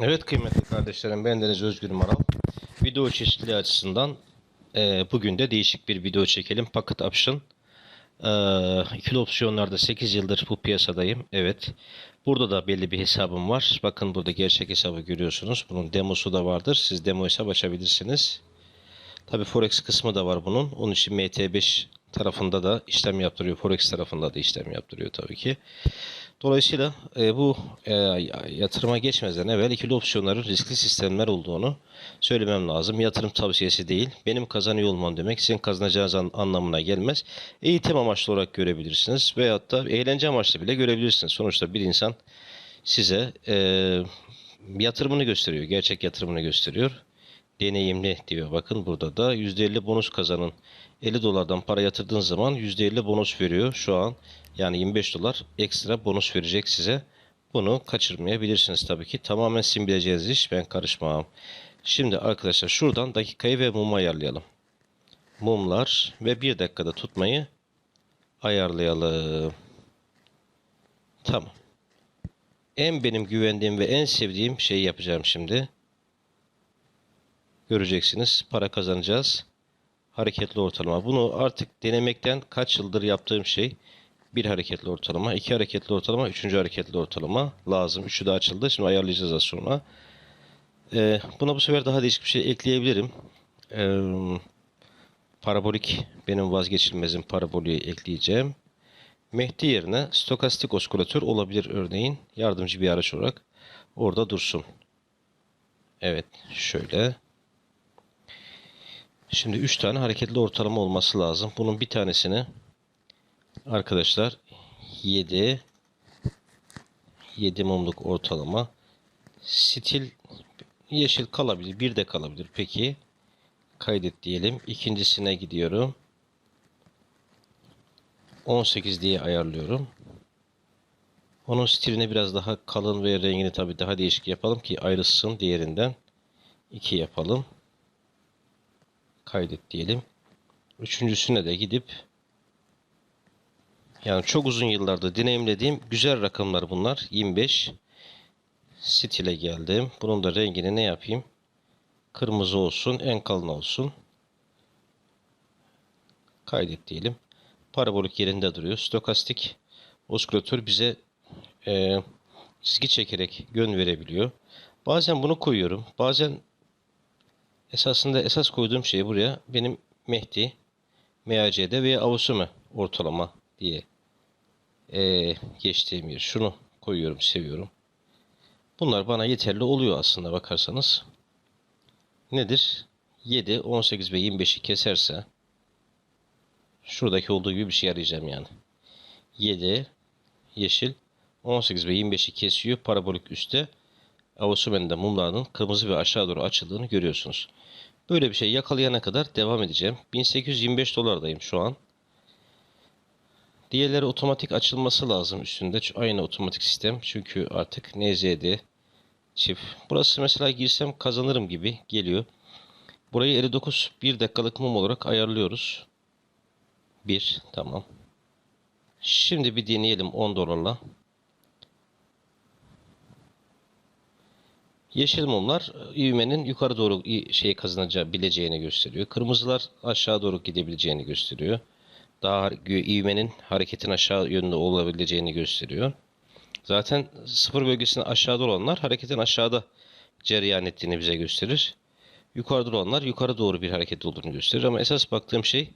Evet kıymetli kardeşlerim ben Deniz Özgür Maral. Video çeşitliliği açısından e, bugün de değişik bir video çekelim. Pocket Option. E, ikili opsiyonlarda 8 yıldır bu piyasadayım. Evet. Burada da belli bir hesabım var. Bakın burada gerçek hesabı görüyorsunuz. Bunun demosu da vardır. Siz demo hesap açabilirsiniz. Tabi Forex kısmı da var bunun. Onun için MT5 tarafında da işlem yaptırıyor. Forex tarafında da işlem yaptırıyor tabii ki. Dolayısıyla e, bu e, yatırıma geçmeden evvel ikili opsiyonların riskli sistemler olduğunu söylemem lazım. Yatırım tavsiyesi değil. Benim kazanıyor olmam demek sizin kazanacağınız an- anlamına gelmez. Eğitim amaçlı olarak görebilirsiniz veyahut da eğlence amaçlı bile görebilirsiniz. Sonuçta bir insan size e, yatırımını gösteriyor. Gerçek yatırımını gösteriyor. Deneyimli diyor. Bakın burada da %50 bonus kazanın. 50 dolardan para yatırdığın zaman %50 bonus veriyor şu an. Yani 25 dolar ekstra bonus verecek size. Bunu kaçırmayabilirsiniz tabii ki. Tamamen sizin bileceğiniz iş. Ben karışmam. Şimdi arkadaşlar şuradan dakikayı ve mumu ayarlayalım. Mumlar ve 1 dakikada tutmayı ayarlayalım. Tamam. En benim güvendiğim ve en sevdiğim şeyi yapacağım şimdi. Göreceksiniz. Para kazanacağız. Hareketli ortalama. Bunu artık denemekten kaç yıldır yaptığım şey. Bir hareketli ortalama, iki hareketli ortalama, üçüncü hareketli ortalama lazım. Üçü de açıldı. Şimdi ayarlayacağız az sonra. Ee, buna bu sefer daha değişik bir şey ekleyebilirim. Ee, parabolik benim vazgeçilmezim paraboliği ekleyeceğim. Mehdi yerine stokastik oskülatör olabilir örneğin. Yardımcı bir araç olarak orada dursun. Evet şöyle. Şimdi 3 tane hareketli ortalama olması lazım. Bunun bir tanesini arkadaşlar 7 7 mumluk ortalama stil yeşil kalabilir. Bir de kalabilir. Peki kaydet diyelim. İkincisine gidiyorum. 18 diye ayarlıyorum. Onun stilini biraz daha kalın ve rengini tabii daha değişik yapalım ki ayrılsın diğerinden. 2 yapalım kaydet diyelim. Üçüncüsüne de gidip yani çok uzun yıllarda deneyimlediğim güzel rakamlar bunlar. 25 stile geldim. Bunun da rengini ne yapayım? Kırmızı olsun, en kalın olsun. Kaydet diyelim. Parabolik yerinde duruyor. Stokastik oskülatör bize e, çizgi çekerek yön verebiliyor. Bazen bunu koyuyorum. Bazen Esasında esas koyduğum şey buraya benim Mehdi, MAC'de veya Avusumi ortalama diye ee, geçtiğim yer. Şunu koyuyorum, seviyorum. Bunlar bana yeterli oluyor aslında bakarsanız. Nedir? 7, 18 ve 25'i keserse şuradaki olduğu gibi bir şey arayacağım yani. 7 yeşil 18 ve 25'i kesiyor. Parabolik üstte Avosumen'de mumlarının kırmızı ve aşağı doğru açıldığını görüyorsunuz. Böyle bir şey yakalayana kadar devam edeceğim. 1825 dolardayım şu an. Diğerleri otomatik açılması lazım üstünde. Aynı otomatik sistem. Çünkü artık NZD çift. Burası mesela girsem kazanırım gibi geliyor. Burayı 59 1 dakikalık mum olarak ayarlıyoruz. 1 tamam. Şimdi bir deneyelim 10 dolarla. Yeşil mumlar ivmenin yukarı doğru şey kazanacağı bileceğini gösteriyor. Kırmızılar aşağı doğru gidebileceğini gösteriyor. Daha ivmenin hareketin aşağı yönde olabileceğini gösteriyor. Zaten sıfır bölgesinin aşağıda olanlar hareketin aşağıda cereyan ettiğini bize gösterir. Yukarıda olanlar yukarı doğru bir hareket olduğunu gösterir. Ama esas baktığım şey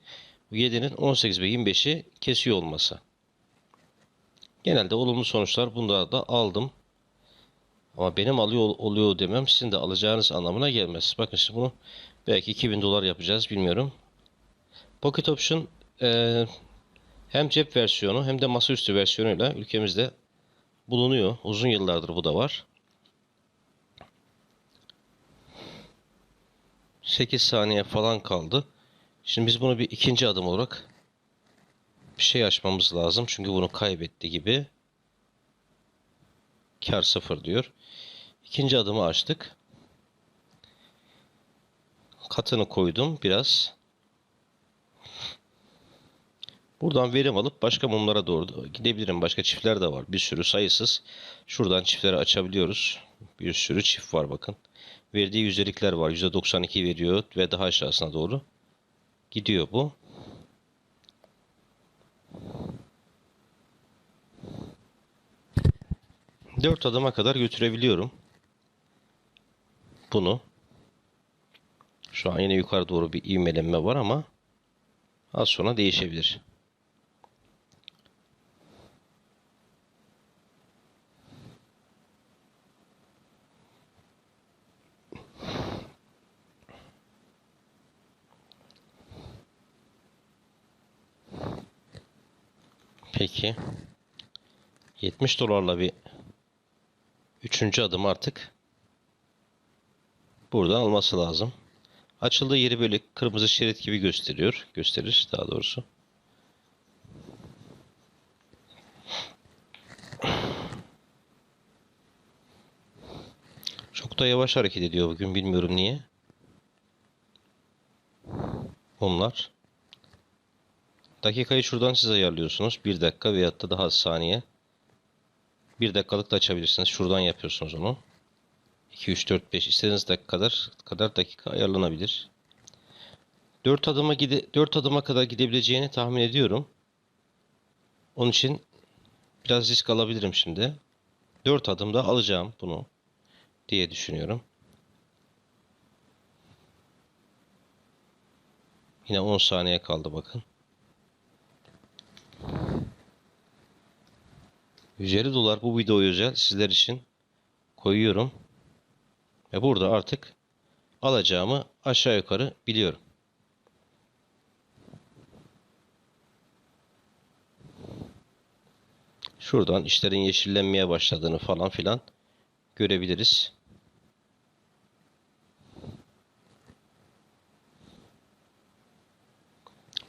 bu 7'nin 18 ve 25'i kesiyor olması. Genelde olumlu sonuçlar bunda da aldım. Ama benim alıyor oluyor demem sizin de alacağınız anlamına gelmez. Bakın şimdi bunu belki 2000 dolar yapacağız bilmiyorum. Pocket Option e, hem cep versiyonu hem de masaüstü versiyonuyla ülkemizde bulunuyor. Uzun yıllardır bu da var. 8 saniye falan kaldı. Şimdi biz bunu bir ikinci adım olarak bir şey açmamız lazım. Çünkü bunu kaybetti gibi. Kar sıfır diyor. İkinci adımı açtık. Katını koydum biraz. Buradan verim alıp başka mumlara doğru gidebilirim. Başka çiftler de var. Bir sürü sayısız. Şuradan çiftleri açabiliyoruz. Bir sürü çift var bakın. Verdiği yüzdelikler var. %92 veriyor ve daha aşağısına doğru gidiyor bu. Dört adıma kadar götürebiliyorum. Bunu. Şu an yine yukarı doğru bir ivmelenme var ama az sonra değişebilir. Peki. 70 dolarla bir üçüncü adım artık buradan alması lazım. Açıldığı yeri böyle kırmızı şerit gibi gösteriyor. Gösterir daha doğrusu. Çok da yavaş hareket ediyor bugün bilmiyorum niye. Onlar. Dakikayı şuradan siz ayarlıyorsunuz. 1 dakika veyahut da daha az saniye. 1 dakikalık da açabilirsiniz. Şuradan yapıyorsunuz onu. 2, 3, 4, 5 istediğiniz dakika kadar, kadar dakika ayarlanabilir. 4 adıma gide 4 adıma kadar gidebileceğini tahmin ediyorum. Onun için biraz risk alabilirim şimdi. 4 adımda alacağım bunu diye düşünüyorum. Yine 10 saniye kaldı bakın. 150 dolar bu video özel sizler için koyuyorum. Ve burada artık alacağımı aşağı yukarı biliyorum. Şuradan işlerin yeşillenmeye başladığını falan filan görebiliriz.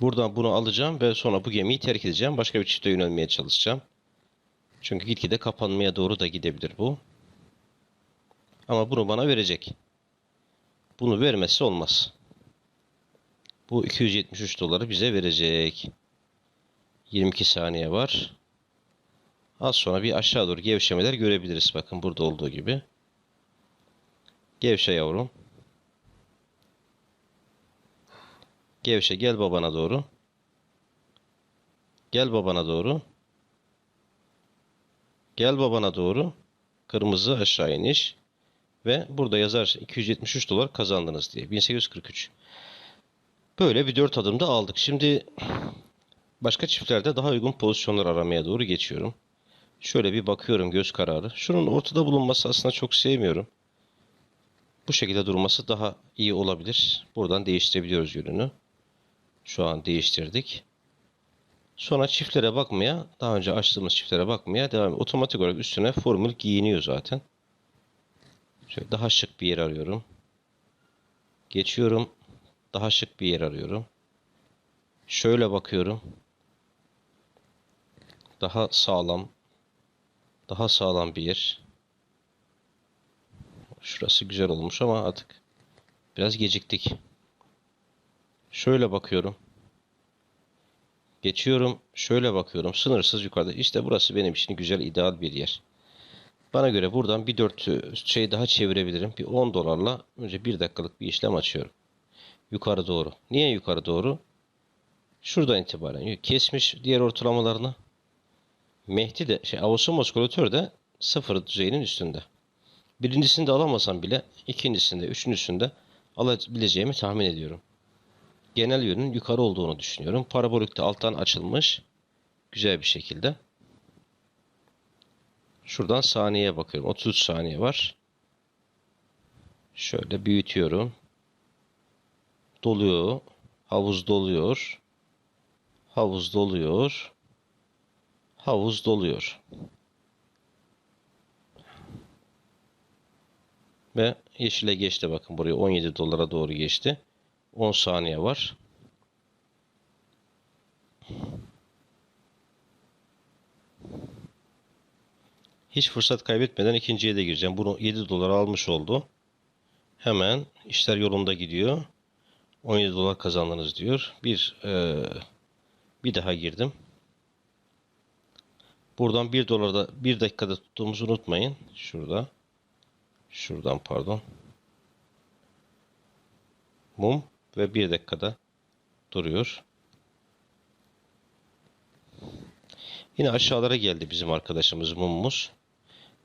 Buradan bunu alacağım ve sonra bu gemiyi terk edeceğim. Başka bir çifte yönelmeye çalışacağım. Çünkü gitgide kapanmaya doğru da gidebilir bu. Ama bunu bana verecek. Bunu vermesi olmaz. Bu 273 doları bize verecek. 22 saniye var. Az sonra bir aşağı doğru gevşemeler görebiliriz. Bakın burada olduğu gibi. Gevşe yavrum. Gevşe gel babana doğru. Gel babana doğru. Gel babana doğru. Kırmızı aşağı iniş. Ve burada yazar 273 dolar kazandınız diye. 1843. Böyle bir 4 adımda aldık. Şimdi başka çiftlerde daha uygun pozisyonlar aramaya doğru geçiyorum. Şöyle bir bakıyorum göz kararı. Şunun ortada bulunması aslında çok sevmiyorum. Bu şekilde durması daha iyi olabilir. Buradan değiştirebiliyoruz yönünü. Şu an değiştirdik. Sonra çiftlere bakmaya, daha önce açtığımız çiftlere bakmaya devam Otomatik olarak üstüne formül giyiniyor zaten. Şöyle daha şık bir yer arıyorum. Geçiyorum. Daha şık bir yer arıyorum. Şöyle bakıyorum. Daha sağlam. Daha sağlam bir yer. Şurası güzel olmuş ama artık biraz geciktik. Şöyle bakıyorum. Geçiyorum. Şöyle bakıyorum. Sınırsız yukarıda. İşte burası benim için güzel, ideal bir yer. Bana göre buradan bir 4 şey daha çevirebilirim. Bir 10 dolarla önce 1 dakikalık bir işlem açıyorum. Yukarı doğru. Niye yukarı doğru? Şuradan itibaren kesmiş diğer ortalamalarını. Mehdi de şey Avustos Kolatör de sıfır düzeyinin üstünde. Birincisini de alamasam bile ikincisinde, üçüncüsünde alabileceğimi tahmin ediyorum. Genel yönün yukarı olduğunu düşünüyorum. Parabolik de alttan açılmış. Güzel bir şekilde. Şuradan saniyeye bakıyorum. 33 saniye var. Şöyle büyütüyorum. Doluyor. Havuz doluyor. Havuz doluyor. Havuz doluyor. Ve yeşile geçti bakın buraya 17 dolara doğru geçti. 10 saniye var. Hiç fırsat kaybetmeden ikinciye de gireceğim. Bunu 7 dolar almış oldu. Hemen işler yolunda gidiyor. 17 dolar kazandınız diyor. Bir e, bir daha girdim. Buradan 1 dolarda 1 dakikada tuttuğumuzu unutmayın. Şurada. Şuradan pardon. Mum ve bir dakikada duruyor. Yine aşağılara geldi bizim arkadaşımız mumumuz.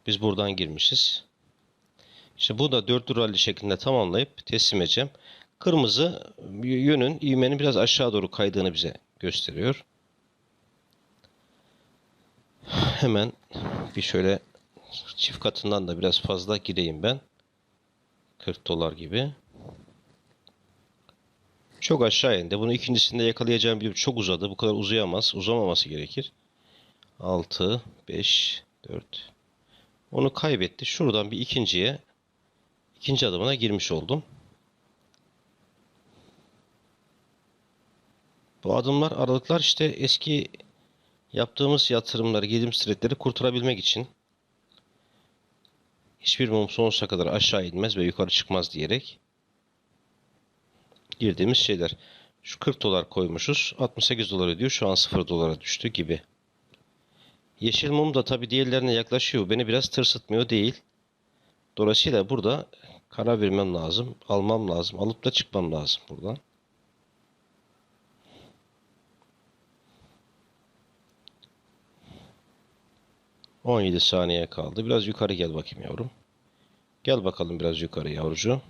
Biz buradan girmişiz. İşte bu da dörtlü rally şeklinde tamamlayıp teslim edeceğim. Kırmızı yönün ivmenin biraz aşağı doğru kaydığını bize gösteriyor. Hemen bir şöyle çift katından da biraz fazla gireyim ben. 40 dolar gibi. Çok aşağı indi. Bunu ikincisinde yakalayacağım biliyorum. Çok uzadı. Bu kadar uzayamaz. Uzamaması gerekir. 6, 5, 4. Onu kaybetti. Şuradan bir ikinciye ikinci adımına girmiş oldum. Bu adımlar, aralıklar işte eski yaptığımız yatırımları, girdiğimiz stretleri kurtarabilmek için hiçbir mum sonsuza kadar aşağı inmez ve yukarı çıkmaz diyerek girdiğimiz şeyler. Şu 40 dolar koymuşuz. 68 dolar ediyor. Şu an 0 dolara düştü gibi. Yeşil mum da tabii diğerlerine yaklaşıyor. Beni biraz tırsıtmıyor değil. Dolayısıyla burada karar vermem lazım. Almam lazım. Alıp da çıkmam lazım buradan. ...17 saniye kaldı. Biraz yukarı gel bakayım yavrum. Gel bakalım biraz yukarı yavrucuğum.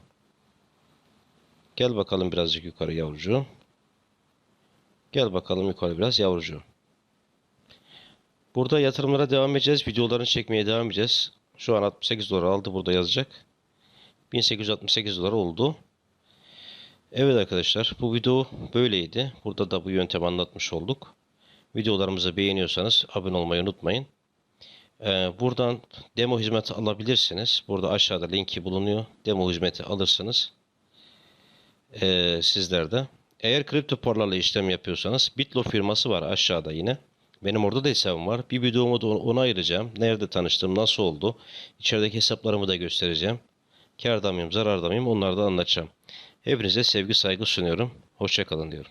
Gel bakalım birazcık yukarı yavrucuğum. Gel bakalım yukarı biraz yavrucuğum. Burada yatırımlara devam edeceğiz. Videolarını çekmeye devam edeceğiz. Şu an 68 dolar aldı burada yazacak. 1868 dolar oldu. Evet arkadaşlar bu video böyleydi. Burada da bu yöntemi anlatmış olduk. Videolarımızı beğeniyorsanız abone olmayı unutmayın. Ee, buradan demo hizmeti alabilirsiniz. Burada aşağıda linki bulunuyor. Demo hizmeti alırsınız. Ee, sizler de. Eğer kripto paralarla işlem yapıyorsanız Bitlo firması var aşağıda yine. Benim orada da hesabım var. Bir videomu da ona ayıracağım. Nerede tanıştım, nasıl oldu. İçerideki hesaplarımı da göstereceğim. Kârda mıyım, zararda mıyım onları da anlatacağım. Hepinize sevgi saygı sunuyorum. Hoşçakalın diyorum.